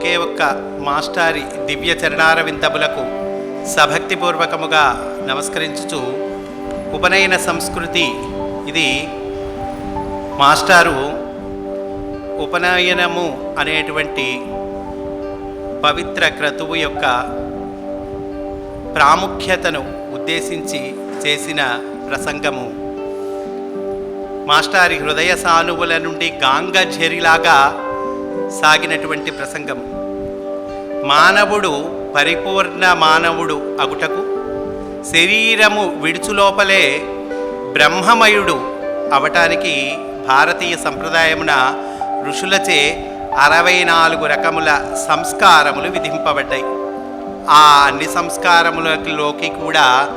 ఒకే ఒక్క మాస్టారి దివ్య చరణారవిందములకు సభక్తిపూర్వకముగా నమస్కరించుచు ఉపనయన సంస్కృతి ఇది. మాస్టారు ఉపనయనము అనేటువంటి పవిత్ర క్రతువు యొక్క ప్రాముఖ్యతను ఉద్దేశించి చేసిన ప్రసంగము. మాస్టారి హృదయ సానువుల నుండి గాంగఝరిలాగా సాగినటువంటి ప్రసంగము. మానవుడు పరిపూర్ణ మానవుడు అగుటకు శరీరము విడుచులోపలే బ్రహ్మమయుడు అవటానికి భారతీయ సంప్రదాయమున ఋషులచే అరవై నాలుగు రకముల సంస్కారములు విధింపబడ్డాయి. ఆ అన్ని సంస్కారములలోకి కూడా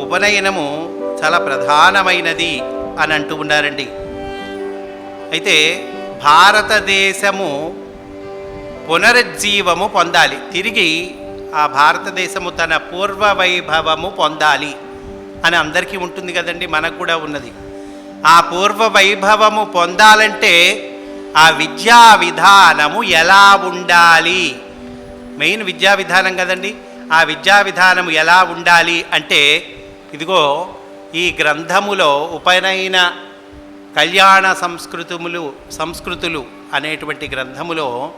ఉపనయనము చాలా ప్రధానమైనది అని అంటూ ఉన్నారండి. అయితే భారతదేశము పునరుజ్జీవము పొందాలి. తిరిగి ఆ భారతదేశము తన పూర్వ వైభవము పొందాలి అని అందరికీ ఉంటుంది కదండి మనకు కూడా ఉన్నది. ఆ పూర్వ వైభవము పొందాలంటే ఆ విద్యా విధానము ఎలా ఉండాలి? మెయిన్ విద్యా విధానం కదండి. ఆ విద్యా విధానము ఎలా ఉండాలి అంటే ఇదిగో ఈ గ్రంథములో ఉపనయన కళ్యాణ సంస్కృతములు సంస్కృతులు అనేటువంటి గ్రంథములో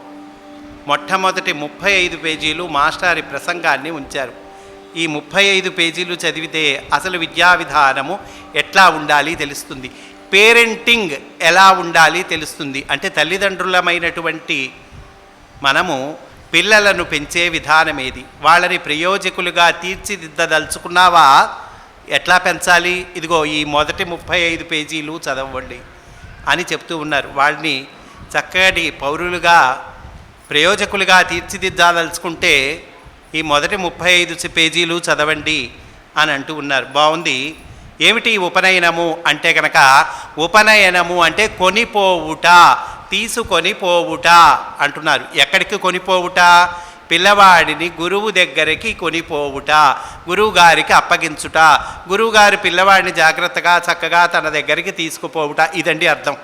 మొట్టమొదటి ముప్పై ఐదు పేజీలు మాస్టారి ప్రసంగాన్ని ఉంచారు. ఈ ముప్పై ఐదు పేజీలు చదివితే అసలు విద్యా విధానము ఎట్లా ఉండాలి తెలుస్తుంది? పేరెంటింగ్ ఎలా ఉండాలి తెలుస్తుంది? అంటే తల్లిదండ్రులమైనటువంటి మనము పిల్లలను పెంచే విధానం ఏది? వాళ్ళని ప్రయోజకులుగా తీర్చిదిద్దదలుచుకున్నావా? ఎట్లా పెంచాలి? ఇదిగో ఈ మొదటి ముప్పై ఐదు పేజీలు చదవండి అని చెప్తూ ఉన్నారు. వాళ్ళని చక్కటి పౌరులుగా ప్రయోజకులుగా తీర్చిదిద్దాదలుచుకుంటే ఈ మొదటి ముప్పై ఐదు పేజీలు చదవండి అని అంటూ ఉన్నారు. బాగుంది. ఏమిటి ఉపనయనము అంటే కనుక ఉపనయనము అంటే కొనిపోవుట తీసుకొని పోవుట అంటున్నారు. ఎక్కడికి కొనిపోవుట? పిల్లవాడిని గురువు దగ్గరికి కొనిపోవుట గురువు గారికి అప్పగించుట గురువుగారి పిల్లవాడిని జాగ్రత్తగా చక్కగా తన దగ్గరికి తీసుకుపోవుట ఇదండి అర్థం.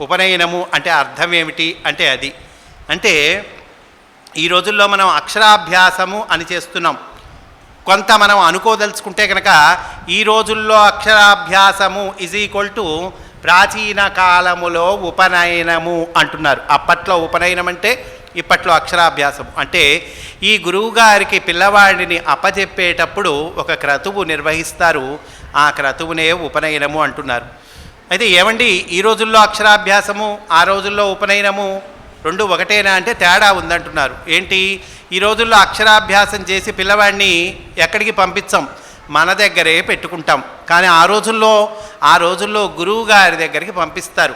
ఉపనయనము అంటే అర్థం ఏమిటి? అంటే అది. అంటే ఈ రోజుల్లో మనం అక్షరాభ్యాసము అని చేస్తున్నాం. కొంత మనం అనుకోదలుచుకుంటే కనుక ఈ రోజుల్లో అక్షరాభ్యాసము ఈజ్ ఈక్వల్ టు ప్రాచీన కాలములో ఉపనయనము అంటున్నారు. అప్పట్లో ఉపనయనం అంటే ఇప్పట్లో అక్షరాభ్యాసం అంటే ఈ గురువుగారికి పిల్లవాడిని అప్పచెప్పేటప్పుడు ఒక క్రతువు నిర్వహిస్తారు. ఆ క్రతువునే ఉపనయనము అంటున్నారు. అయితే ఏమండి ఈ రోజుల్లో అక్షరాభ్యాసము ఆ రోజుల్లో ఉపనయనము? రెండు ఒకటేనా అంటే తేడా ఉందంటున్నారు. ఏంటి? ఈ రోజుల్లో అక్షరాభ్యాసం చేసి పిల్లవాడిని ఎక్కడికి పంపించాం? మన దగ్గరే పెట్టుకుంటాం. కానీ ఆ రోజుల్లో ఆ రోజుల్లో గురువు గారి దగ్గరికి పంపిస్తారు.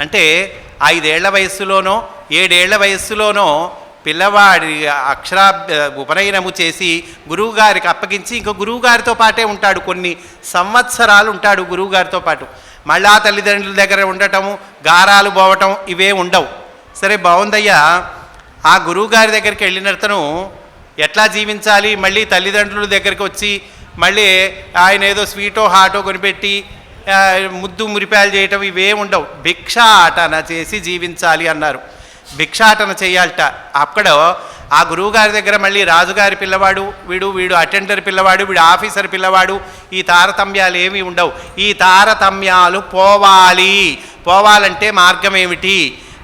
అంటే ఐదేళ్ళ వయస్సులోనో ఏడేళ్ళ వయస్సులోనో పిల్లవాడి అక్షరా ఉపనయనము చేసి గురువుగారికి అప్పగించి ఇంకో గురువుగారితో పాటే ఉంటాడు. కొన్ని సంవత్సరాలు ఉంటాడు గురువుగారితో పాటు. మళ్ళా తల్లిదండ్రుల దగ్గర ఉండటము గారాలు పోవటం ఇవే ఉండవు. సరే బాగుందయ్యా ఆ గురువుగారి దగ్గరికి వెళ్ళినతను ఎట్లా జీవించాలి? మళ్ళీ తల్లిదండ్రుల దగ్గరికి వచ్చి మళ్ళీ ఆయన ఏదో స్వీటో హాటో కొనిపెట్టి ముద్దు మురిపాలు చేయటం ఇవేం ఉండవు. భిక్షాటన చేసి జీవించాలి అన్నారు. భిక్షాటన చేయాలట. అక్కడ ఆ గురువుగారి దగ్గర మళ్ళీ రాజుగారి పిల్లవాడు వీడు వీడు అటెండర్ పిల్లవాడు వీడు ఆఫీసర్ పిల్లవాడు ఈ తారతమ్యాలు ఏమీ ఉండవు. ఈ తారతమ్యాలు పోవాలి. పోవాలంటే మార్గం ఏమిటి?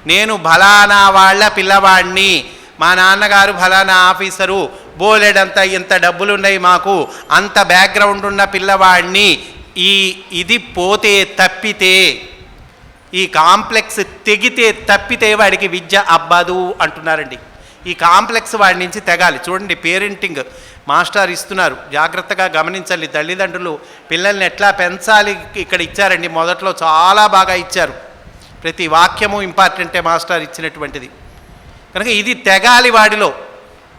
నేను బలానా వాళ్ళ పిల్లవాడిని. మా నాన్నగారు ఫలానా ఆఫీసరు. బోలెడంత ఇంత డబ్బులున్నాయి మాకు. అంత బ్యాక్గ్రౌండ్ ఉన్న పిల్లవాడిని. ఈ ఇది పోతే తప్పితే ఈ కాంప్లెక్స్ తెగితే తప్పితే వాడికి విద్య అబ్బదు అంటున్నారండి. ఈ కాంప్లెక్స్ వాడి నుంచి తెగాలి. చూడండి పేరెంటింగ్ మాస్టర్ ఇస్తున్నారు. జాగ్రత్తగా గమనించాలి తల్లిదండ్రులు పిల్లల్ని ఎట్లా పెంచాలి? ఇక్కడ ఇచ్చారండి. మొదట్లో చాలా బాగా ఇచ్చారు. ప్రతి వాక్యము ఇంపార్టెంటే మాస్టర్ ఇచ్చినటువంటిది. కనుక ఇది తెగాలి వాడిలో.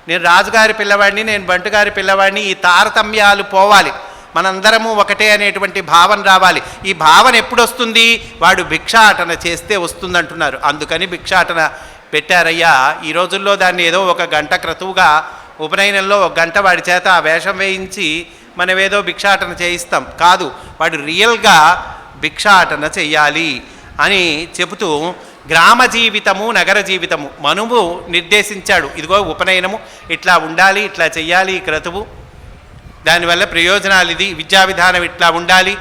నేను రాజుగారి పిల్లవాడిని నేను బంటుగారి పిల్లవాడిని ఈ తారతమ్యాలు పోవాలి. మనందరము ఒకటే అనేటువంటి భావన రావాలి. ఈ భావన ఎప్పుడు వస్తుంది వాడు భిక్షాటన చేస్తే వస్తుందంటున్నారు. అందుకని భిక్షాటన పెట్టారయ్యా. ఈ రోజుల్లో దాన్ని ఏదో ఒక గంట క్రతువుగా ఉపనయనంలో ఒక గంట వాడి చేత ఆ వేషం వేయించి మనమేదో భిక్షాటన చేయిస్తాం. కాదు వాడు రియల్గా భిక్షాటన చెయ్యాలి. అని చెబుతూ గ్రామ జీవితము నగర జీవితము మనువు నిర్దేశించాడు. ఇదిగో ఉపనయనము. ఇట్లా ఉండాలి ఇట్లా చెయ్యాలి క్రతువు దానివల్ల ప్రయోజనాలు ఇది విద్యా విధానం ఇట్లా ఉండాలి.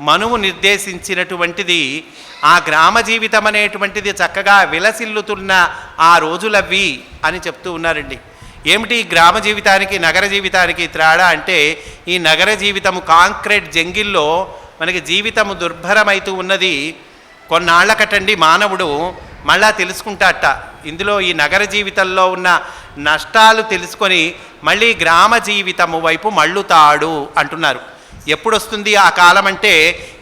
మనువు నిర్దేశించినటువంటిది ఆ గ్రామ జీవితం అనేటువంటిది చక్కగా విలసిల్లుతున్న ఆ రోజులవి అని చెప్తూ ఉన్నారండి. ఏమిటి గ్రామ జీవితానికి నగర జీవితానికి త్రాడా అంటే ఈ నగర జీవితము కాంక్రీట్ జంగిల్లో మనకి జీవితము దుర్భరమైతూ ఉన్నది. కొన్నాళ్ళకటండి మానవుడు మళ్ళా తెలుసుకుంటాట. ఇందులో ఈ నగర జీవితంలో ఉన్న నష్టాలు తెలుసుకొని మళ్ళీ గ్రామ జీవితము వైపు మళ్ళుతాడు అంటున్నారు. ఎప్పుడొస్తుంది ఆ కాలం అంటే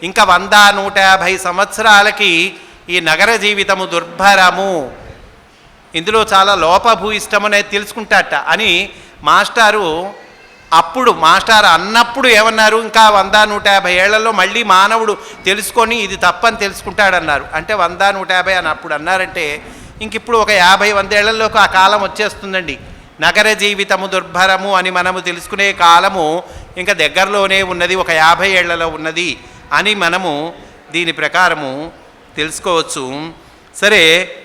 ఇంకా వంద నూట యాభై సంవత్సరాలకి ఈ నగర జీవితము దుర్భరము. ఇందులో చాలా లోపభూయిష్టం అనేది తెలుసుకుంటాట అని మాస్టారు అప్పుడు మాస్టర్ అన్నప్పుడు ఏమన్నారు? ఇంకా వంద నూట యాభై ఏళ్ళలో మళ్ళీ మానవుడు తెలుసుకొని ఇది తప్పని తెలుసుకుంటాడన్నారు. అంటే వంద నూట యాభై అని అప్పుడు అన్నారంటే ఇంక ఇప్పుడు ఒక యాభై వందేళ్ళలోకి ఆ కాలం వచ్చేస్తుందండి. నగర జీవితము దుర్భరము అని మనము తెలుసుకునే కాలము ఇంకా దగ్గరలోనే ఉన్నది ఒక యాభై ఏళ్ళలో ఉన్నది అని మనము దీని ప్రకారము తెలుసుకోవచ్చు. సరే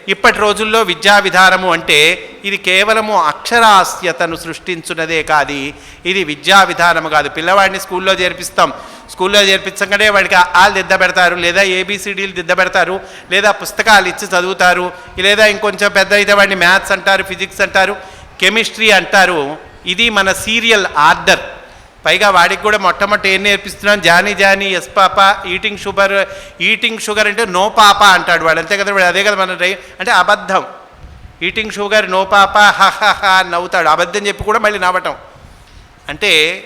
ఇప్పటి రోజుల్లో విద్యా విధానము అంటే ఇది కేవలము అక్షరాస్యతను సృష్టించున్నదే కాదు ఇది విద్యా విధానము కాదు. పిల్లవాడిని స్కూల్లో చేర్పిస్తాం. స్కూల్లో చేర్పించగానే వాడికి ఆలు దిద్ద పెడతారు లేదా ఏబిసిడీలు దిద్ద పెడతారు లేదా పుస్తకాలు ఇచ్చి చదువుతారు లేదా ఇంకొంచెం పెద్ద అయితే వాడిని మ్యాథ్స్ అంటారు ఫిజిక్స్ అంటారు కెమిస్ట్రీ అంటారు. ఇది మన సీరియల్ ఆర్డర్. పైగా వాడికి కూడా మొట్టమొదటి ఏం నేర్పిస్తున్నాను Johny Johny yes papa eating sugar eating sugar అంటే నో పాప అంటాడు వాడు. అంతే కదా వాడు? అదే కదా మన అంటే అబద్ధం. ఈటింగ్ షుగర్ నో పాప హ హ హ అని నవ్వుతాడు. అబద్ధం చెప్పి కూడా మళ్ళీ నవ్వటం. అంటే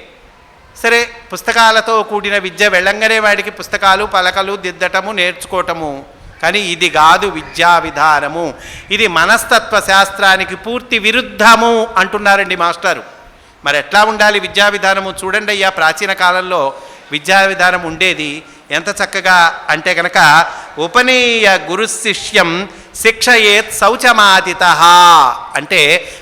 సరే పుస్తకాలతో కూడిన విద్య వెళ్ళంగానే వాడికి పుస్తకాలు పలకలు దిద్దటము నేర్చుకోవటము. కానీ ఇది కాదు విద్యా విధానము. ఇది మనస్తత్వ శాస్త్రానికి పూర్తి విరుద్ధము అంటున్నారండి మాస్టారు. మరి ఎట్లా ఉండాలి విద్యా విధానము? చూడండి అయ్యా ప్రాచీన కాలంలో విద్యా విధానం ఉండేది ఎంత చక్కగా అంటే కనుక ఉపనీయ గురు శిష్యం శిక్షయేత్ శౌచమాదిత అంటే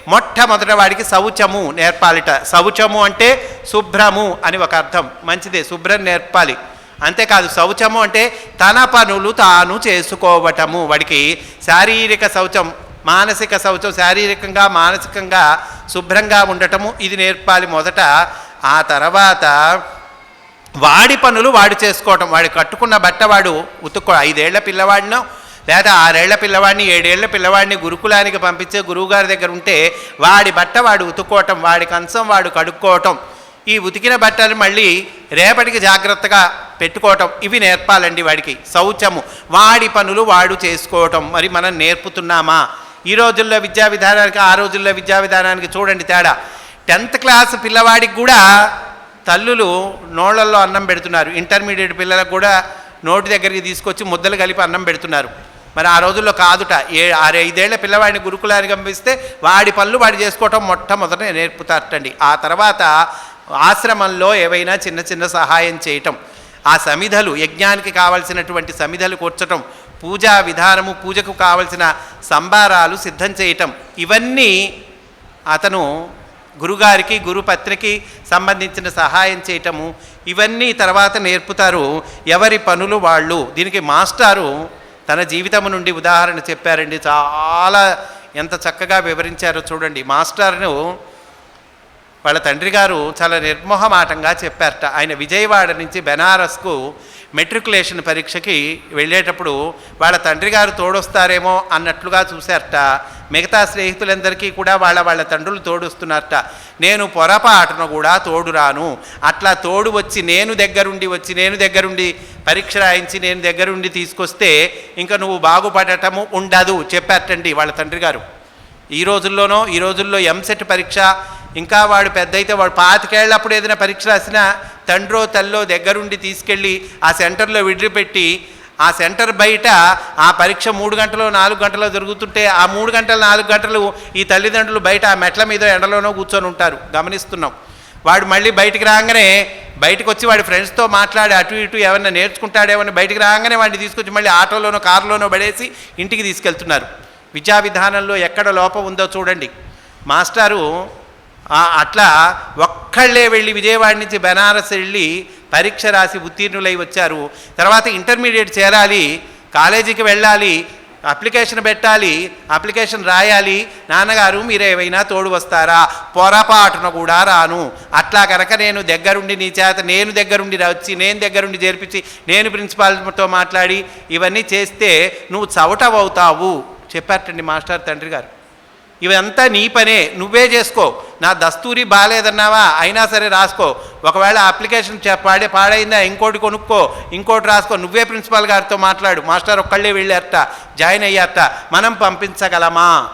మొట్టమొదటి వాడికి శౌచము నేర్పాలిట. శౌచము అంటే శుభ్రము అని ఒక అర్థం. మంచిదే శుభ్రం నేర్పాలి. అంతేకాదు శౌచము అంటే తన పనులు తాను చేసుకోవటము. వాడికి శారీరక శౌచం మానసిక శౌచం శారీరకంగా మానసికంగా శుభ్రంగా ఉండటము ఇది నేర్పాలి మొదట. ఆ తర్వాత వాడి పనులు వాడు చేసుకోవటం వాడు కట్టుకున్న బట్ట వాడు ఉతుక్కో ఐదేళ్ళ పిల్లవాడినో లేదా ఆరేళ్ళ పిల్లవాడిని ఏడేళ్ళ పిల్లవాడిని గురుకులానికి పంపించే గురువుగారి దగ్గర ఉంటే వాడి బట్ట వాడు ఉతుక్కోవటం వాడి కంచం వాడు కడుక్కోవటం ఈ ఉతికిన బట్టలు మళ్ళీ రేపటికి జాగ్రత్తగా పెట్టుకోవటం ఇవి నేర్పాలండి వాడికి. శౌచము వాడి పనులు వాడు చేసుకోవటం మరి మనం నేర్పుతున్నామా? ఈ రోజుల్లో విద్యా విధానానికి ఆ రోజుల్లో విద్యా విధానానికి చూడండి తేడా. టెన్త్ క్లాస్ పిల్లవాడికి కూడా తల్లులు నోళ్ళల్లో అన్నం పెడుతున్నారు. ఇంటర్మీడియట్ పిల్లలకు కూడా నోటి దగ్గరికి తీసుకొచ్చి ముద్దలు కలిపి అన్నం పెడుతున్నారు. మరి ఆ రోజుల్లో కాదుట. ఏ ఆరు ఐదేళ్ళ పిల్లవాడిని గురుకులానికి పంపిస్తే వాడి పనులు వాడు చేసుకోవటం మొట్టమొదట నేర్పుతారటండి. ఆ తర్వాత ఆశ్రమంలో ఏవైనా చిన్న చిన్న సహాయం చేయటం. ఆ సమిధలు యజ్ఞానికి కావలసినటువంటి సమిధలు కూర్చటం పూజా విధానము పూజకు కావలసిన సంబారాలు సిద్ధం చేయటం. ఇవన్నీ అతను గురుగారికి గురుపత్రికి సంబంధించిన సహాయం చేయటము ఇవన్నీ తర్వాత నేర్పుతారు ఎవరి పనులు వాళ్ళు. దీనికి మాస్టారు తన జీవితం నుండి ఉదాహరణ చెప్పారండి. చాలా ఎంత చక్కగా వివరించారో చూడండి. మాస్టర్ను వాళ్ళ తండ్రి గారు చాలా నిర్మోహమాటంగా చెప్పారట. ఆయన విజయవాడ నుంచి బెనారస్కు మెట్రికులేషన్ పరీక్షకి వెళ్ళేటప్పుడు వాళ్ళ తండ్రి గారు తోడొస్తారేమో అన్నట్లుగా చూశారట. మిగతా స్నేహితులందరికీ కూడా వాళ్ళ వాళ్ళ తండ్రులు తోడుస్తున్నారట. నేను పొరపాటున కూడా తోడు రాను. అట్లా తోడు వచ్చి నేను దగ్గరుండి వచ్చి నేను దగ్గరుండి పరీక్ష రాయించి నేను దగ్గరుండి తీసుకొస్తే ఇంకా నువ్వు బాగుపడటము ఉండదు చెప్పారటండి వాళ్ళ తండ్రి గారు. ఈ రోజుల్లోనో ఈ రోజుల్లో ఎంసెట్ పరీక్ష ఇంకా వాడు పెద్ద అయితే వాడు పాతికేళ్ళప్పుడు ఏదైనా పరీక్ష రాసినా తండ్రో తల్లో దగ్గరుండి తీసుకెళ్ళి ఆ సెంటర్లో విడిపెట్టి ఆ సెంటర్ బయట ఆ పరీక్ష మూడు గంటలు నాలుగు గంటలు జరుగుతుంటే ఆ మూడు గంటలు నాలుగు గంటలు ఈ తల్లిదండ్రులు బయట ఆ మెట్ల మీద ఎండలోనో కూర్చొని ఉంటారు. గమనిస్తున్నాం. వాడు మళ్ళీ బయటికి రాగానే బయటకు వచ్చి వాడి ఫ్రెండ్స్తో మాట్లాడి అటు ఇటు ఏమన్నా నేర్చుకుంటాడేమని బయటికి రాగానే వాడిని తీసుకొచ్చి మళ్ళీ ఆటోలోనో కారులోనో పడేసి ఇంటికి తీసుకెళ్తున్నారు. విద్యా విధానంలో ఎక్కడ లోపం ఉందో చూడండి. మాస్టారు అట్లా ఒక్కళ్ళే వెళ్ళి విజయవాడ నుంచి బెనారస్ వెళ్ళి పరీక్ష రాసి ఉత్తీర్ణులై వచ్చారు. తర్వాత ఇంటర్మీడియట్ చేరాలి కాలేజీకి వెళ్ళాలి అప్లికేషన్ పెట్టాలి అప్లికేషన్ రాయాలి నాన్నగారు మీరు ఏమైనా తోడు వస్తారా? పొరపాటున కూడా రాను. అట్లా కనుక నేను దగ్గరుండి నీ చేత నేను దగ్గరుండి వచ్చి నేను దగ్గరుండి చేర్పించి నేను ప్రిన్సిపాల్తో మాట్లాడి ఇవన్నీ చేస్తే నువ్వు చవటవవుతావు చెప్పారటండి మాస్టర్ తండ్రి గారు. ఇవంతా నీ పనే నువ్వే చేసుకో. నా దస్తూరి బాగాలేదన్నావా అయినా సరే రాసుకో. ఒకవేళ అప్లికేషన్ చే- పాడే పాడైందా ఇంకోటి కొనుక్కో ఇంకోటి రాసుకో. నువ్వే ప్రిన్సిపాల్ గారితో మాట్లాడు. మాస్టర్ ఒక్కళ్ళే వెళ్ళారట జాయిన్ అయ్యారట. మనం పంపించగలమా?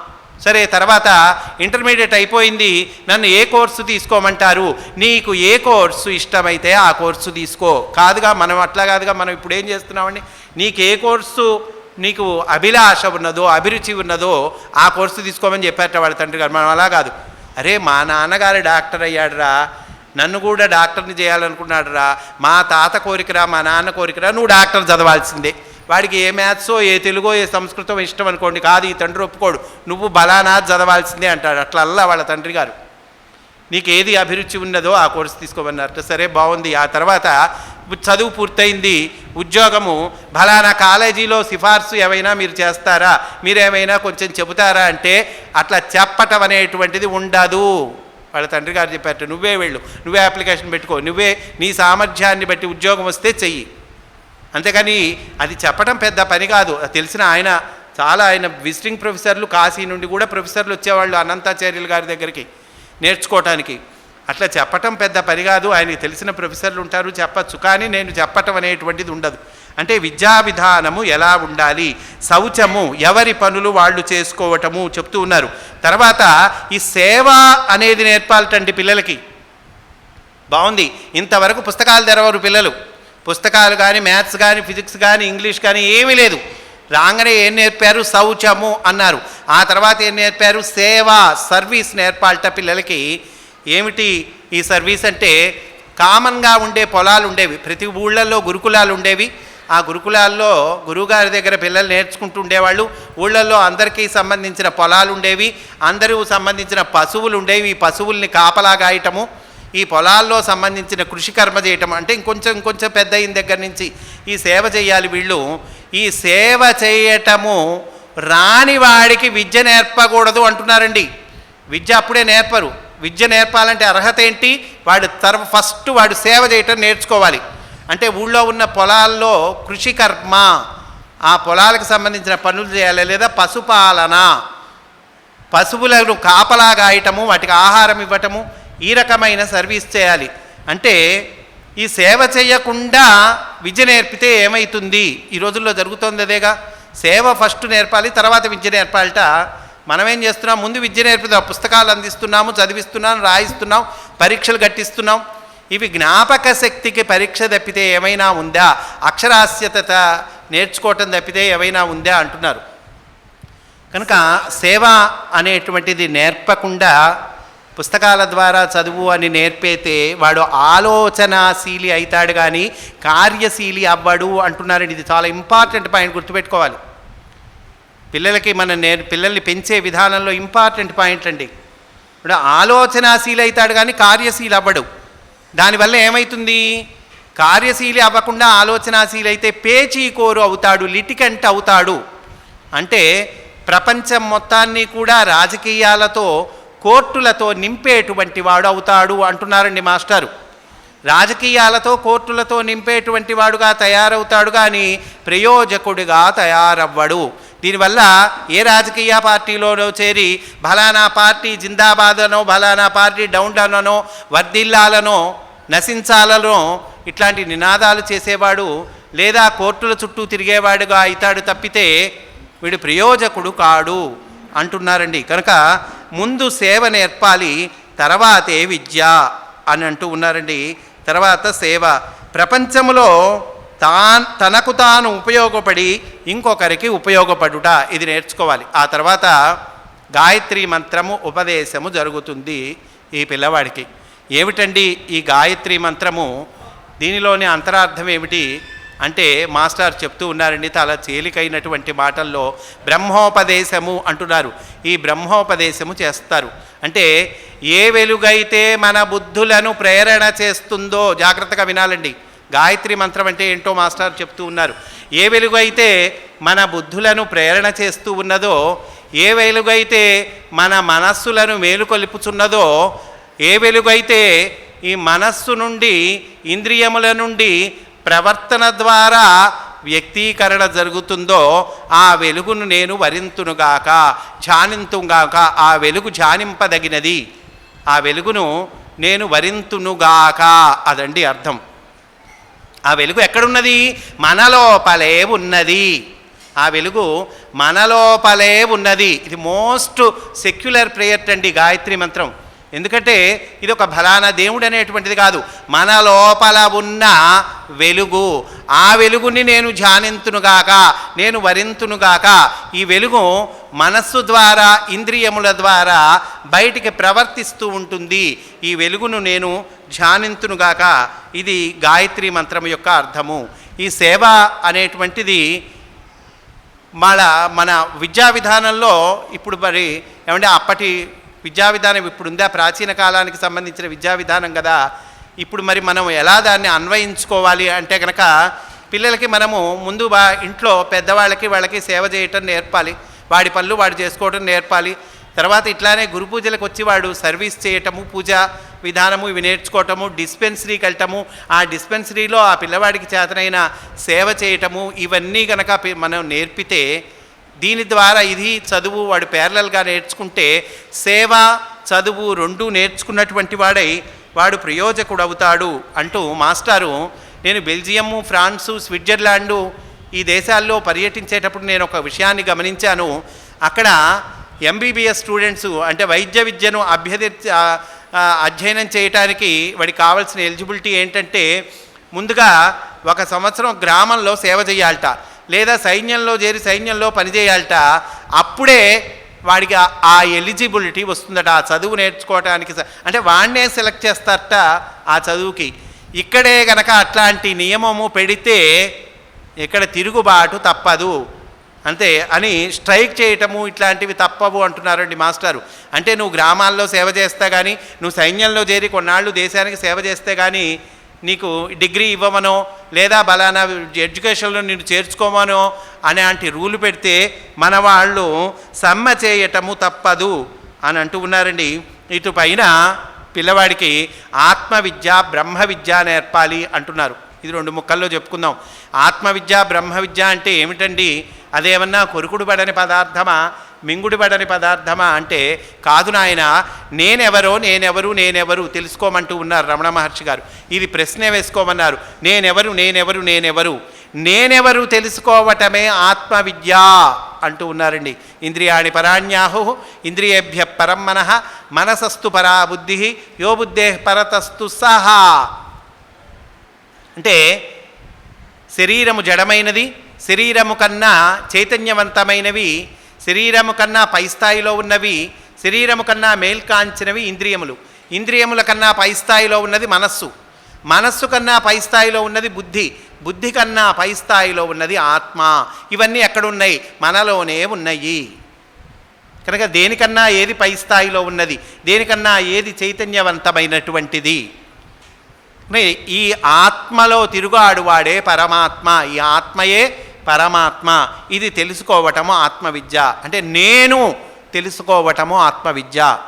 సరే తర్వాత ఇంటర్మీడియట్ అయిపోయింది. నన్ను ఏ కోర్సు తీసుకోమంటారు? నీకు ఏ కోర్సు ఇష్టమైతే ఆ కోర్సు తీసుకో. కాదుగా మనం అట్లా కాదుగా మనం ఇప్పుడు ఏం చేస్తున్నామండి? నీకు ఏ కోర్సు నీకు అభిలాష ఉన్నదో అభిరుచి ఉన్నదో ఆ కోర్సు తీసుకోమని చెప్పారట వాళ్ళ తండ్రి గారు. మనం అలా కాదు. అరే మా నాన్నగారు డాక్టర్ అయ్యాడురా. నన్ను కూడా డాక్టర్ని చేయాలనుకున్నాడురా. మా తాత కోరికరా మా నాన్న కోరికరా నువ్వు డాక్టర్ చదవాల్సిందే. వాడికి ఏ మ్యాథ్సో ఏ తెలుగో ఏ సంస్కృతం ఇష్టం అనుకోండి. కాదు ఈ తండ్రి ఒప్పుకోడు. నువ్వు బలానా చదవాల్సిందే అంటాడు అట్లా అల్లా వాళ్ళ తండ్రి గారు. నీకు ఏది అభిరుచి ఉన్నదో ఆ కోర్సు తీసుకోమన్నారట. సరే బాగుంది. ఆ తర్వాత చదువు పూర్తయింది ఉద్యోగము ఫలానా కాలేజీలో సిఫార్సు ఏమైనా మీరు చేస్తారా? మీరేమైనా కొంచెం చెబుతారా అంటే అట్లా చెప్పటం అనేటువంటిది ఉండదు. వాళ్ళ తండ్రి గారు చెప్పారు నువ్వే వెళ్ళు నువ్వే అప్లికేషన్ పెట్టుకో నువ్వే నీ సామర్థ్యాన్ని బట్టి ఉద్యోగం వస్తే చెయ్యి. అంతేకాని అది చెప్పడం పెద్ద పని కాదు. అది తెలిసిన ఆయన చాలా ఆయన విజిటింగ్ ప్రొఫెసర్లు కాశీ నుండి కూడా ప్రొఫెసర్లు వచ్చేవాళ్ళు అనంతాచార్యులు గారి దగ్గరికి నేర్చుకోవటానికి. అట్లా చెప్పటం పెద్ద పని కాదు. ఆయనకి తెలిసిన ప్రొఫెసర్లు ఉంటారు చెప్పచ్చు. కానీ నేను చెప్పటం అనేటువంటిది ఉండదు. అంటే విద్యా విధానము ఎలా ఉండాలి? శౌచము ఎవరి పనులు వాళ్ళు చేసుకోవటము చెప్తూ ఉన్నారు. తర్వాత ఈ సేవ అనేది నేర్పాలటండి పిల్లలకి. బాగుంది. ఇంతవరకు పుస్తకాలు తెరవరు పిల్లలు. పుస్తకాలు కానీ మ్యాథ్స్ కానీ ఫిజిక్స్ కానీ ఇంగ్లీష్ కానీ ఏమీ లేదు. రాగానే ఏం నేర్పారు? శౌచము అన్నారు. ఆ తర్వాత ఏం నేర్పారు? సేవ సర్వీస్ నేర్పాలట పిల్లలకి. ఏమిటి ఈ సర్వీస్ అంటే? కామన్గా ఉండే పొలాలు ఉండేవి. ప్రతి ఊళ్ళల్లో గురుకులాలు ఉండేవి. ఆ గురుకులాల్లో గురువుగారి దగ్గర పిల్లలు నేర్చుకుంటూ ఉండేవాళ్ళు. ఊళ్ళల్లో అందరికీ సంబంధించిన పొలాలు ఉండేవి. అందరూ సంబంధించిన పశువులు ఉండేవి. ఈ పశువుల్ని కాపలాగాయటము ఈ పొలాల్లో సంబంధించిన కృషి కర్మ చేయటం అంటే ఇంకొంచెం ఇంకొంచెం పెద్ద అయిన దగ్గర నుంచి ఈ సేవ చేయాలి వీళ్ళు. ఈ సేవ చేయటము రాని వాడికి విద్య నేర్పకూడదు అంటున్నారండి. విద్య అప్పుడే నేర్పరు. విద్య నేర్పాలంటే అర్హత ఏంటి? వాడు తర్వ ఫస్ట్ వాడు సేవ చేయటం నేర్చుకోవాలి. అంటే ఊళ్ళో ఉన్న పొలాల్లో కృషి కర్మ ఆ పొలాలకు సంబంధించిన పనులు చేయాలి లేదా పశుపాలన. పశువులను కాపలా గాయటము వాటికి ఆహారం ఇవ్వటము ఈ రకమైన సర్వీస్ చేయాలి. అంటే ఈ సేవ చేయకుండా విద్య నేర్పితే ఏమవుతుంది ఈ రోజుల్లో జరుగుతోంది అదేగా. సేవ ఫస్ట్ నేర్పాలి తర్వాత విద్య నేర్పాలట. మనమేం చేస్తున్నాం? ముందు విద్య నేర్పుతాం పుస్తకాలు అందిస్తున్నాము చదివిస్తున్నాం రాయిస్తున్నాం పరీక్షలు గట్టిస్తున్నాం ఇవి జ్ఞాపక శక్తికి పరీక్ష తప్పితే ఏమైనా ఉందా? అక్షరాస్యత నేర్చుకోవటం తప్పితే ఏమైనా ఉందా? అంటున్నారు. కనుక సేవ అనేటువంటిది నేర్పకుండా పుస్తకాల ద్వారా చదువు అని నేర్పేతే వాడు ఆలోచనాశీలి అవుతాడు కానీ కార్యశీలి అవ్వడు అంటున్నారండి ఇది చాలా ఇంపార్టెంట్ పాయింట్ గుర్తుపెట్టుకోవాలి. పిల్లలకి మన నేర్ పిల్లల్ని పెంచే విధానంలో ఇంపార్టెంట్ పాయింట్ అండి. ఇప్పుడు ఆలోచనాశీలి అవుతాడు కానీ కార్యశీలి అవ్వడు దానివల్ల ఏమవుతుంది కార్యశీలి అవ్వకుండా ఆలోచనాశీలి అయితే పేచీకోరు అవుతాడు లిటికెంట్ అవుతాడు. అంటే ప్రపంచం మొత్తాన్ని కూడా రాజకీయాలతో కోర్టులతో నింపేటువంటి వాడు అవుతాడు అంటున్నారండి మాస్టారు. రాజకీయాలతో కోర్టులతో నింపేటువంటి వాడుగా తయారవుతాడు కానీ ప్రయోజకుడిగా తయారవ్వడు. దీనివల్ల ఏ రాజకీయ పార్టీలోనో చేరి బలానా పార్టీ జిందాబాద్ అనో బలానా పార్టీ డౌన్ వర్దిల్లాలనో నశించాలనో ఇట్లాంటి నినాదాలు చేసేవాడు లేదా కోర్టుల చుట్టూ తిరిగేవాడుగా అవుతాడు తప్పితే వీడు ప్రయోజకుడు కాడు అంటున్నారండి. కనుక ముందు సేవ నేర్పాలి తర్వాతే విద్య అని అంటూ ఉన్నారండి. తర్వాత సేవ. ప్రపంచంలో తాన్ తనకు తాను ఉపయోగపడి ఇంకొకరికి ఉపయోగపడుట. ఇది నేర్చుకోవాలి. ఆ తర్వాత గాయత్రి మంత్రము ఉపదేశము జరుగుతుంది ఈ పిల్లవాడికి. ఏమిటండి ఈ గాయత్రి మంత్రము? దీనిలోని అంతరార్థం ఏమిటి? అంటే మాస్టర్ చెప్తూ ఉన్నారండి చాలా తేలికైనటువంటి మాటల్లో బ్రహ్మోపదేశము అంటున్నారు. ఈ బ్రహ్మోపదేశము చేస్తారు. అంటే ఏ వెలుగైతే మన బుద్ధులను ప్రేరణ చేస్తుందో జాగ్రత్తగా వినాలండి. గాయత్రి మంత్రం అంటే ఏంటో మాస్టర్ చెప్తూ ఉన్నారు. ఏ వెలుగు అయితే మన బుద్ధులను ప్రేరణ చేస్తూ ఉన్నదో ఏ వెలుగైతే మన మనస్సులను మేలుకొలుపుచున్నదో ఏ వెలుగైతే ఈ మనస్సు నుండి ఇంద్రియముల నుండి ప్రవర్తన ద్వారా వ్యక్తీకరణ జరుగుతుందో ఆ వెలుగును నేను వరింతునుగాక ధ్యానింతుగాక ఆ వెలుగు ధ్యానింపదగినది. ఆ వెలుగును నేను వరింతునుగాక అదండి అర్థం. ఆ వెలుగు ఎక్కడున్నది? మనలోపలే ఉన్నది. ఆ వెలుగు మనలోపలే ఉన్నది. ఇది మోస్ట్ సెక్యులర్ ప్రేయర్ అండి గాయత్రి మంత్రం. ఎందుకంటే ఇది ఒక ఫలానా దేవుడు అనేటువంటిది కాదు. మన లోపల ఉన్న వెలుగు. ఆ వెలుగుని నేను ధ్యానింతునుగాక నేను వరింతునుగాక. ఈ వెలుగు మనస్సు ద్వారా ఇంద్రియముల ద్వారా బయటికి ప్రవర్తిస్తూ ఉంటుంది. ఈ వెలుగును నేను ధ్యానింతునుగాక. ఇది గాయత్రి మంత్రం యొక్క అర్థము. ఈ సేవ అనేటువంటిది మన మన విద్యా విధానంలో ఇప్పుడు మరి ఏమంటే అప్పటి విద్యా విధానం ఇప్పుడు ఉందా ప్రాచీన కాలానికి సంబంధించిన విద్యా విధానం కదా. ఇప్పుడు మరి మనం ఎలా దాన్ని అన్వయించుకోవాలి అంటే కనుక పిల్లలకి మనము ముందు బా ఇంట్లో పెద్దవాళ్ళకి వాళ్ళకి సేవ చేయటం నేర్పాలి. వాడి పనులు వాడు చేసుకోవటం నేర్పాలి. తర్వాత ఇట్లానే గురు పూజలకు వచ్చి వాడు సర్వీస్ చేయటము పూజ విధానము ఇవి నేర్చుకోవటము డిస్పెన్సరీకి వెళ్ళటము ఆ డిస్పెన్సరీలో ఆ పిల్లవాడికి చేతనైన సేవ చేయటము ఇవన్నీ కనుక మనం నేర్పితే దీని ద్వారా ఇది చదువు వాడు పేర్లల్గా నేర్చుకుంటే సేవ చదువు రెండు నేర్చుకున్నటువంటి వాడై వాడు ప్రయోజకుడు అవుతాడు అంటూ మాస్టారు నేను బెల్జియము ఫ్రాన్సు స్విట్జర్లాండు ఈ దేశాల్లో పర్యటించేటప్పుడు నేను ఒక విషయాన్ని గమనించాను. అక్కడ ఎంబీబీఎస్ స్టూడెంట్స్ అంటే వైద్య విద్యను అభ్యర్థి అధ్యయనం చేయటానికి వాడికి కావాల్సిన ఎలిజిబిలిటీ ఏంటంటే ముందుగా ఒక సంవత్సరం గ్రామంలో సేవ చేయాలట లేదా సైన్యంలో చేరి సైన్యంలో పనిచేయాలట. అప్పుడే వాడికి ఆ- ఎలిజిబిలిటీ వస్తుందట ఆ చదువు నేర్చుకోవటానికి అంటే వాడినే సెలెక్ట్ చేస్తారట ఆ చదువుకి. ఇక్కడే గనక అట్లాంటి నియమము పెడితే ఇక్కడ తిరుగుబాటు తప్పదు. అంతే అని స్ట్రైక్ చేయటము ఇట్లాంటివి తప్పవు అంటున్నారండి మాస్టారు. అంటే నువ్వు గ్రామాల్లో సేవ చేస్తే కానీ నువ్వు సైన్యంలో చేరి కొన్నాళ్ళు దేశానికి సేవ చేస్తే కానీ నీకు డిగ్రీ ఇవ్వమనో లేదా బలానా ఎడ్యుకేషన్లో నేను చేర్చుకోమనో అనేంటి రూలు పెడితే మన వాళ్ళు సమ్మ చేయటము తప్పదు అని అంటూ ఉన్నారండి. ఇటు పైన పిల్లవాడికి ఆత్మవిద్య బ్రహ్మ విద్య నేర్పాలి అంటున్నారు. ఇది రెండు ముక్కల్లో చెప్పుకుందాం. ఆత్మవిద్య బ్రహ్మ విద్య అంటే ఏమిటండి? అదేమన్నా కొరుకుడు పడని పదార్థమా? మింగుడిపడని పదార్థమా అంటే కాదు నాయన నేనెవరో నేనెవరు నేనెవరు తెలుసుకోమంటూ ఉన్నారు రమణ మహర్షి గారు. ఇది ప్రశ్నే వేసుకోమన్నారు. నేనెవరు నేనెవరు నేనెవరు? నేనెవరు తెలుసుకోవటమే ఆత్మవిద్య అంటూ ఉన్నారండి. ఇంద్రియాణి పరాణ్యాహు ఇంద్రియేభ్య పరం మనః మనసస్తు పరా బుద్ధి యో బుద్ధే పరతస్తు సహా. అంటే శరీరము జడమైనది శరీరము కన్నా చైతన్యవంతమైనవి శరీరము కన్నా పై స్థాయిలో ఉన్నవి శరీరము కన్నా మేల్కాంచినవి ఇంద్రియములు. ఇంద్రియముల కన్నా పై స్థాయిలో ఉన్నది మనస్సు. మనస్సు కన్నా పై స్థాయిలో ఉన్నది బుద్ధి. బుద్ధి కన్నా పై స్థాయిలో ఉన్నది ఆత్మ. ఇవన్నీ ఎక్కడున్నాయి? మనలోనే ఉన్నాయి. కనుక దేనికన్నా ఏది పై స్థాయిలో ఉన్నది? దేనికన్నా ఏది చైతన్యవంతమైనటువంటిది? ఈ ఆత్మలో తిరుగాడువాడే పరమాత్మ. ఈ ఆత్మయే పరమాత్మ. ఇది తెలుసుకోవటము ఆత్మవిద్య. అంటే నేను తెలుసుకోవటము ఆత్మవిద్య.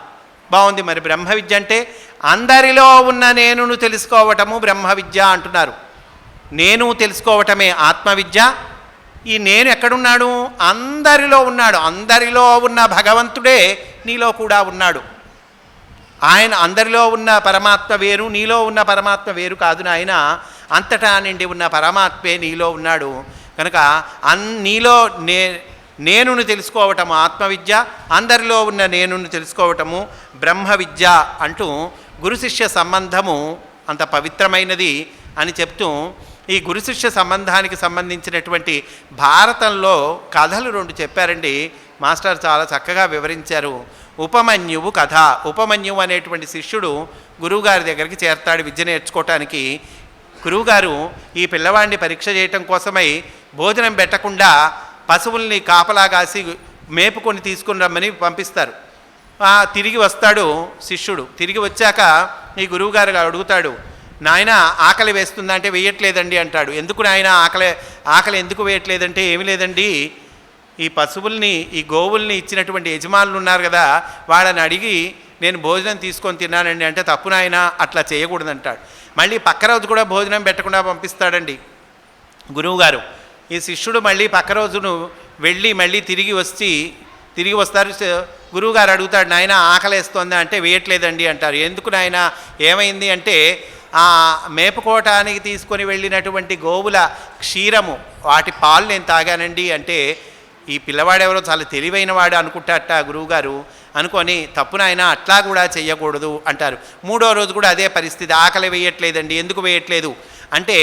బాగుంది మరి బ్రహ్మ విద్య అంటే అందరిలో ఉన్న నేనును తెలుసుకోవటము బ్రహ్మ విద్య అంటున్నారు. నేను తెలుసుకోవటమే ఆత్మవిద్య. ఈ నేను ఎక్కడున్నాడు? అందరిలో ఉన్నాడు. అందరిలో ఉన్న భగవంతుడే నీలో కూడా ఉన్నాడు. ఆయన అందరిలో ఉన్న పరమాత్మ వేరు నీలో ఉన్న పరమాత్మ వేరు కాదు నాయన. అంతటా నిండి ఉన్న పరమాత్మే నీలో ఉన్నాడు. కనుక అన్ నీలో నే నేనును తెలుసుకోవటము ఆత్మవిద్య అందరిలో ఉన్న నేనును తెలుసుకోవటము బ్రహ్మ విద్య అంటూ గురు శిష్య సంబంధము అంత పవిత్రమైనది అని చెప్తూ ఈ గురు శిష్య సంబంధానికి సంబంధించినటువంటి భారతంలో కథలు రెండు చెప్పారండి. మాస్టర్ చాలా చక్కగా వివరించారు. ఉపమన్యువు కథ. ఉపమన్యువు అనేటువంటి శిష్యుడు గురువుగారి దగ్గరికి చేరతాడు విద్య నేర్చుకోవటానికి గురువుగారు ఈ పిల్లవాడిని పరీక్ష చేయటం కోసమై భోజనం పెట్టకుండా పశువుల్ని కాపలా కాసి మేపుకొని తీసుకుని రమ్మని పంపిస్తారు. తిరిగి వస్తాడు శిష్యుడు. తిరిగి వచ్చాక ఈ గురువుగారు అడుగుతాడు నాయన ఆకలి వేస్తుందా అంటే వేయట్లేదండి అంటాడు. ఎందుకు నాయన ఆకలి ఆకలి ఎందుకు వేయట్లేదంటే ఏమి లేదండి. ఈ పశువుల్ని ఈ గోవుల్ని ఇచ్చినటువంటి యజమానులు ఉన్నారు కదా వాళ్ళని అడిగి నేను భోజనం తీసుకొని తిన్నానండి అంటే తప్పు నాయన అట్లా చేయకూడదంటాడు. మళ్ళీ పక్క రోజు కూడా భోజనం పెట్టకుండా పంపిస్తాడండి. గురువుగారు ఈ శిష్యుడు మళ్ళీ పక్క రోజును వెళ్ళి మళ్ళీ తిరిగి వచ్చి తిరిగి వస్తారు. గురువుగారు అడుగుతాడు నాయన ఆకలేస్తోందా అంటే వేయట్లేదండి అంటారు. ఎందుకు నాయన ఏమైంది? అంటే ఆ మేపుకోవటానికి తీసుకొని వెళ్ళినటువంటి గోవుల క్షీరము వాటి పాలు నేను తాగానండి అంటే ఈ పిల్లవాడెవరో చాలా తెలివైన వాడు అనుకుంటాట గురువుగారు. అనుకొని తప్పునైనా అట్లా కూడా చేయకూడదు అంటారు. మూడో రోజు కూడా అదే పరిస్థితి ఆకలి వేయట్లేదండి ఎందుకు వేయట్లేదు? అంటే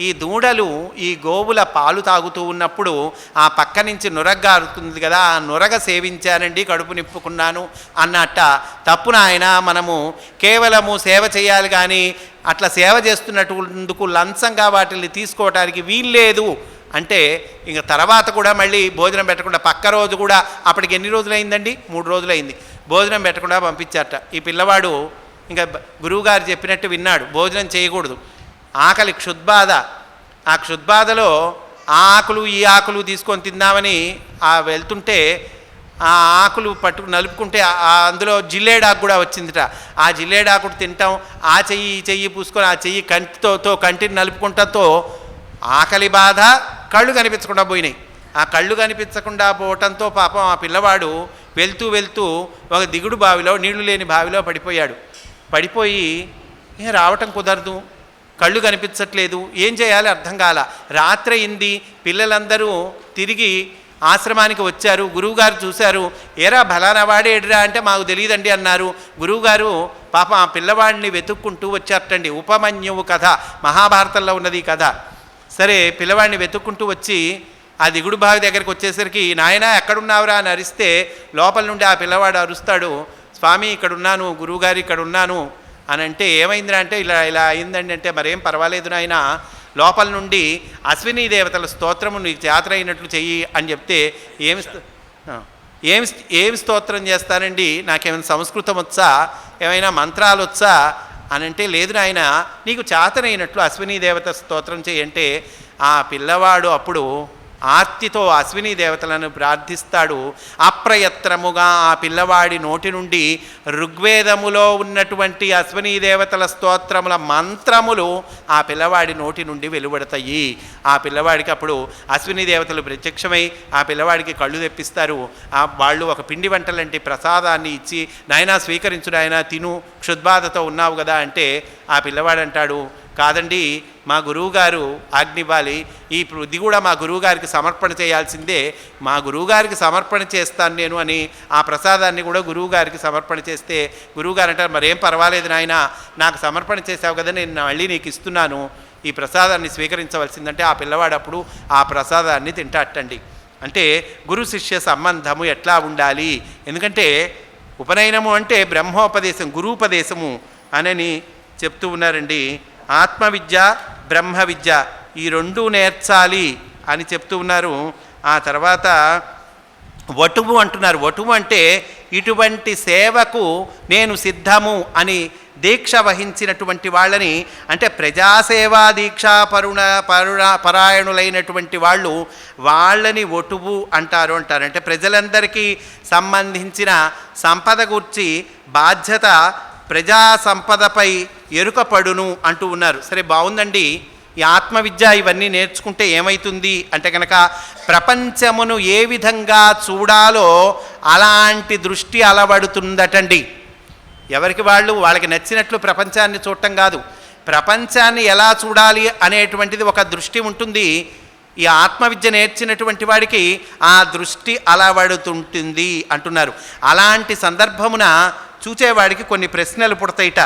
ఈ దూడలు ఈ గోవుల పాలు తాగుతూ ఉన్నప్పుడు ఆ పక్క నుంచి నురగ కదా ఆ నురగ సేవించానండి కడుపు నిప్పుకున్నాను అన్నట్ట. తప్పున ఆయన మనము కేవలము సేవ చేయాలి కానీ అట్లా సేవ చేస్తున్నట్టుకు లంచంగా వాటిని తీసుకోవటానికి వీల్లేదు అంటే ఇంక తర్వాత కూడా మళ్ళీ భోజనం పెట్టకుండా పక్క రోజు కూడా అప్పటికి ఎన్ని రోజులైందండి? మూడు రోజులైంది. భోజనం పెట్టకుండా పంపించారట. ఈ పిల్లవాడు ఇంకా గురువుగారు చెప్పినట్టు విన్నాడు. భోజనం చేయకూడదు. ఆకలి క్షుద్బాధ ఆ క్షుద్బాధలో ఆ ఆకులు ఈ ఆకులు తీసుకొని తిందామని ఆ వెళ్తుంటే ఆ ఆకులు పట్టు నలుపుకుంటే అందులో జిల్లేడాకు కూడా వచ్చిందిట. ఆ జిల్లేడాకుడు తింటాం. ఆ చెయ్యి ఈ చెయ్యి పూసుకొని ఆ చెయ్యి కంటితో కంటిని నలుపుకుంటతో ఆకలి బాధ కళ్ళు కనిపించకుండా పోయినాయి. ఆ కళ్ళు కనిపించకుండా పోవటంతో పాపం ఆ పిల్లవాడు వెళ్తూ వెళ్తూ ఒక దిగుడు బావిలో నీళ్ళు లేని బావిలో పడిపోయాడు. పడిపోయి రావటం కుదరదు. కళ్ళు కనిపించట్లేదు. ఏం చేయాలి అర్థం కాల. రాత్రి అయింది. పిల్లలందరూ తిరిగి ఆశ్రమానికి వచ్చారు. గురువుగారు చూశారు. ఏరా బలానా వాడేడ్రా అంటే మాకు తెలియదండి అన్నారు. గురువుగారు పాపం ఆ పిల్లవాడిని వెతుక్కుంటూ వచ్చారటండి. ఉపమన్యువు కథ. మహాభారతంలో ఉన్నది ఈ కథ. సరే పిల్లవాడిని వెతుక్కుంటూ వచ్చి ఆ దిగుడు బావి దగ్గరికి వచ్చేసరికి నాయన ఎక్కడున్నావురా? అని అరిస్తే లోపల నుండి ఆ పిల్లవాడు అరుస్తాడు స్వామి ఇక్కడ ఉన్నాను గురువుగారు ఇక్కడ ఉన్నాను అని అంటే ఏమైందిరా? అంటే ఇలా ఇలా అయిందండి. అంటే మరేం పర్వాలేదు నాయన లోపల నుండి అశ్విని దేవతల స్తోత్రము నీకు జాతర అయినట్లు చెయ్యి అని చెప్తే ఏమి ఏమి ఏమి స్తోత్రం చేస్తానండి? నాకేమైనా సంస్కృతం వచ్చా ఏమైనా మంత్రాలు వచ్చా అని అంటే లేదు నాయన నీకు చేతనైనట్లు అశ్విని దేవత స్తోత్రం చేయంటే ఆ పిల్లవాడు అప్పుడు ఆర్తితో అశ్విని దేవతలను ప్రార్థిస్తాడు. అప్రయత్నముగా ఆ పిల్లవాడి నోటి నుండి ఋగ్వేదములో ఉన్నటువంటి అశ్విని దేవతల స్తోత్రముల మంత్రములు ఆ పిల్లవాడి నోటి నుండి వెలువడతాయి. ఆ పిల్లవాడికి అప్పుడు అశ్విని దేవతలు ప్రత్యక్షమై ఆ పిల్లవాడికి కళ్ళు తెప్పిస్తారు. ఆ వాళ్ళు ఒక పిండి వంటలంటి ప్రసాదాన్ని ఇచ్చి నాయనా స్వీకరించు నాయనా తిను క్షుద్బాధతో ఉన్నావు కదా అంటే ఆ పిల్లవాడు అంటాడు. కాదండి మా గురువుగారు ఆజ్ఞివ్వాలి. ఈ ఇది కూడా మా గురువుగారికి సమర్పణ చేయాల్సిందే. మా గురువుగారికి సమర్పణ చేస్తాను నేను అని ఆ ప్రసాదాన్ని కూడా గురువుగారికి సమర్పణ చేస్తే గురువుగారు అంటారు మరేం పర్వాలేదు నాయన నాకు సమర్పణ చేసావు కదా నేను మళ్ళీ నీకు ఇస్తున్నాను. ఈ ప్రసాదాన్ని స్వీకరించవలసిందంటే ఆ పిల్లవాడు అప్పుడు ఆ ప్రసాదాన్ని తింటాటండి అంటే గురు శిష్య సంబంధము ఎట్లా ఉండాలి? ఎందుకంటే ఉపనయనము అంటే బ్రహ్మోపదేశం గురూపదేశము అనని చెప్తూ ఉన్నారండి. ఆత్మవిద్య బ్రహ్మ విద్య ఈ రెండు నేర్చాలి అని చెప్తూ ఉన్నారు. ఆ తర్వాత వటువు అంటున్నారు. వటువు అంటే ఇటువంటి సేవకు నేను సిద్ధము అని దీక్ష వహించినటువంటి వాళ్ళని అంటే ప్రజాసేవా దీక్షా పరుణ పరుణ పరాయణులైనటువంటి వాళ్ళు వాళ్ళని ఒటువు అంటారు అంటారు. అంటే ప్రజలందరికీ సంబంధించిన సంపద గురించి బాధ్యత ప్రజా సంపదపై ఎరుకపడును అంటూ ఉన్నారు. సరే బాగుందండి. ఈ ఆత్మవిద్య ఇవన్నీ నేర్చుకుంటే ఏమవుతుంది అంటే కనుక ప్రపంచమును ఏ విధంగా చూడాలో అలాంటి దృష్టి అలవడుతుందటండి. ఎవరికి వాళ్ళు? వాళ్ళకి నచ్చినట్లు ప్రపంచాన్ని చూడటం కాదు. ప్రపంచాన్ని ఎలా చూడాలి అనేటువంటిది ఒక దృష్టి ఉంటుంది. ఈ ఆత్మవిద్య నేర్చినటువంటి వాడికి ఆ దృష్టి అలవడుతుంటుంది అంటున్నారు. అలాంటి సందర్భమున చూచేవాడికి కొన్ని ప్రశ్నలు పుడతాయిట.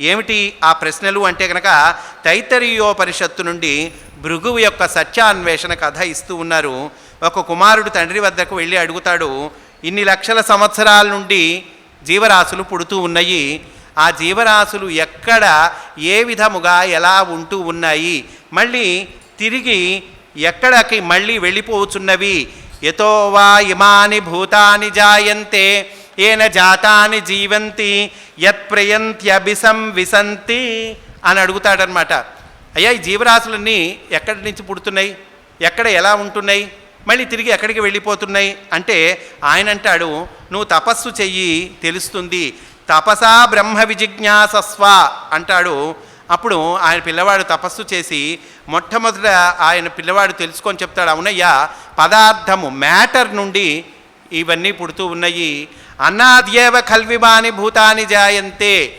ఏమిటి ఆ ప్రశ్నలు అంటే కనుక తైతరీయోపనిషత్తు నుండి భృగువు యొక్క సత్యాన్వేషణ కథ ఇస్తూ ఉన్నారు. ఒక కుమారుడు తండ్రి వద్దకు వెళ్ళి అడుగుతాడు ఇన్ని లక్షల సంవత్సరాల నుండి జీవరాశులు పుడుతూ ఉన్నాయి. ఆ జీవరాశులు ఎక్కడ ఏ విధముగా ఎలా ఉంటూ ఉన్నాయి? మళ్ళీ తిరిగి ఎక్కడికి మళ్ళీ వెళ్ళిపోచున్నవి? ఎతోవా ఇమాని భూతాని జాయంతే. ఏన జాతాని జీవంతి యత్ ప్రయంత్యభిసం విసంతి అని అడుగుతాడనమాట అయ్యా ఈ జీవరాశులన్నీ ఎక్కడి నుంచి పుడుతున్నాయి? ఎక్కడ ఎలా ఉంటున్నాయి? మళ్ళీ తిరిగి ఎక్కడికి వెళ్ళిపోతున్నాయి? అంటే ఆయన అంటాడు నువ్వు తపస్సు చెయ్యి తెలుస్తుంది. తపసా బ్రహ్మ విజిజ్ఞాసస్వ అంటాడు. అప్పుడు ఆయన పిల్లవాడు తపస్సు చేసి మొట్టమొదట ఆయన పిల్లవాడు తెలుసుకొని చెప్తాడు అవునయ్యా పదార్థము మ్యాటర్ నుండి ఇవన్నీ పుడుతూ ఉన్నాయి. అన్నాద్యేవ కల్విమాని భూతాని జాయంతే.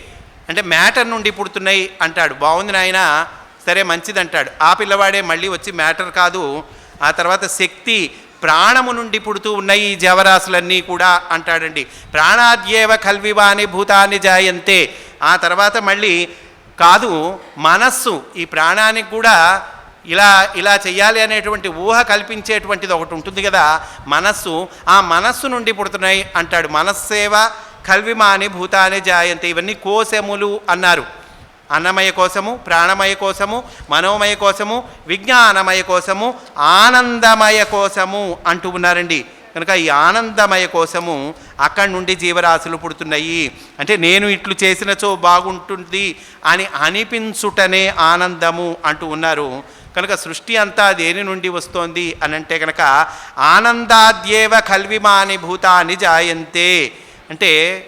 అంటే మ్యాటర్ నుండి పుడుతున్నాయి అంటాడు. బాగుంది నాయన. సరే మంచిది అంటాడు ఆ పిల్లవాడే మళ్ళీ వచ్చి మ్యాటర్ కాదు. ఆ తర్వాత శక్తి ప్రాణము నుండి పుడుతూ ఉన్నాయి ఈ జవరాశులన్నీ కూడా అంటాడండి. ప్రాణాద్యేవ కల్వివాని భూతాన్ని జాయంతే. ఆ తర్వాత మళ్ళీ కాదు మనస్సు ఈ ప్రాణానికి కూడా ఇలా ఇలా చేయాలి అనేటువంటి ఊహ కల్పించేటువంటిది ఒకటి ఉంటుంది కదా మనస్సు. ఆ మనస్సు నుండి పుడుతున్నాయి అంటాడు. మనస్సేవ కల్విమాని భూతాని జాయంతి. ఇవన్నీ కోశములు అన్నారు. అన్నమయ కోసము ప్రాణమయ కోసము మనోమయ కోసము విజ్ఞానమయ కోసము ఆనందమయ కోసము అంటూ ఉన్నారండి. కనుక ఈ ఆనందమయ కోసము అక్కడి నుండి జీవరాశులు పుడుతున్నాయి. అంటే నేను ఇట్లు చేసినచో బాగుంటుంది అని అనిపించుటనే ఆనందము అంటూ ఉన్నారు. కనుక సృష్టి అంతా దేని నుండి వస్తోంది అని అంటే కనుక ఆనందాద్యేవ కల్విమాని భూతాని జాయంతే. అంటే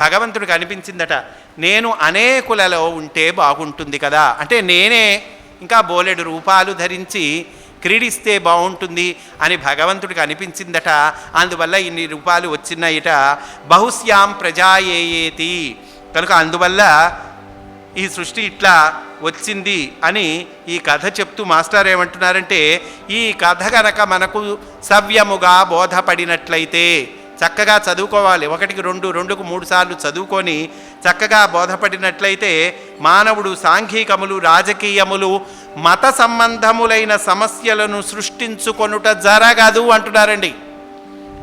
భగవంతుడికి అనిపించిందట నేను అనేకులలో ఉంటే బాగుంటుంది కదా. అంటే నేనే ఇంకా బోలెడు రూపాలు ధరించి క్రీడిస్తే బాగుంటుంది అని భగవంతుడికి అనిపించిందట. అందువల్ల ఇన్ని రూపాలు వచ్చినాయిట. బహుశ్యాం ప్రజాయేయేతి. కనుక అందువల్ల ఈ సృష్టి ఇట్లా వచ్చింది అని ఈ కథ చెప్తూ మాస్టర్ ఏమంటున్నారంటే ఈ కథ గనక మనకు సవ్యముగా బోధపడినట్లయితే చక్కగా చదువుకోవాలి. ఒకటికి రెండు రెండుకు మూడు సార్లు చదువుకొని చక్కగా బోధపడినట్లయితే మానవుడు సాంఘికములు రాజకీయములు మత సంబంధములైన సమస్యలను సృష్టించుకొనుట జరగదు అంటున్నారండి.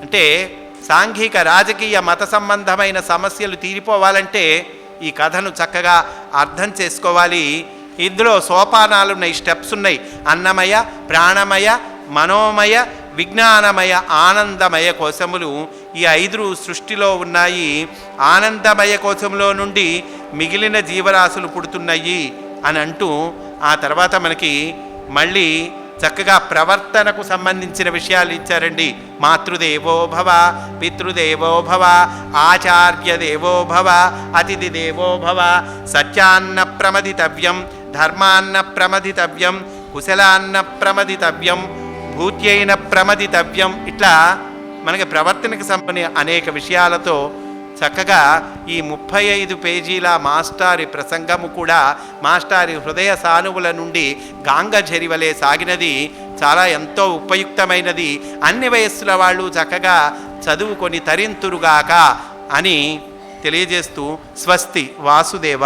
అంటే సాంఘిక రాజకీయ మత సంబంధమైన సమస్యలు తీరిపోవాలంటే ఈ కథను చక్కగా అర్థం చేసుకోవాలి. ఇందులో సోపానాలు ఉన్నాయి స్టెప్స్ ఉన్నాయి. అన్నమయ ప్రాణమయ మనోమయ విజ్ఞానమయ ఆనందమయ కోశములు ఈ ఐదు సృష్టిలో ఉన్నాయి. ఆనందమయ కోశంలో నుండి మిగిలిన జీవరాశులు పుడుతున్నాయి అని అంటూ ఆ తర్వాత మనకి మళ్ళీ చక్కగా ప్రవర్తనకు సంబంధించిన విషయాలు ఇచ్చారండి. మాతృదేవో భవ పితృదేవో భవ ఆచార్య దేవో భవ అతిథి దేవో భవ సత్యాన్న ప్రమదితవ్యం ధర్మాన్న ప్రమదితవ్యం కుశలాన్న ప్రమదితవ్యం భూత్యైన ప్రమదితవ్యం ఇట్లా మనకి ప్రవర్తనకు సంబంధించిన అనేక విషయాలతో చక్కగా ఈ ముప్పై ఐదు పేజీల మాస్టారి ప్రసంగము కూడా మాస్టారి హృదయ సానువుల నుండి గాంగ జరివలే సాగినది. చాలా ఎంతో ఉపయుక్తమైనది. అన్ని వయస్సుల వాళ్ళు చక్కగా చదువుకొని తరింతురుగాక అని తెలియజేస్తూ స్వస్తి వాసుదేవ.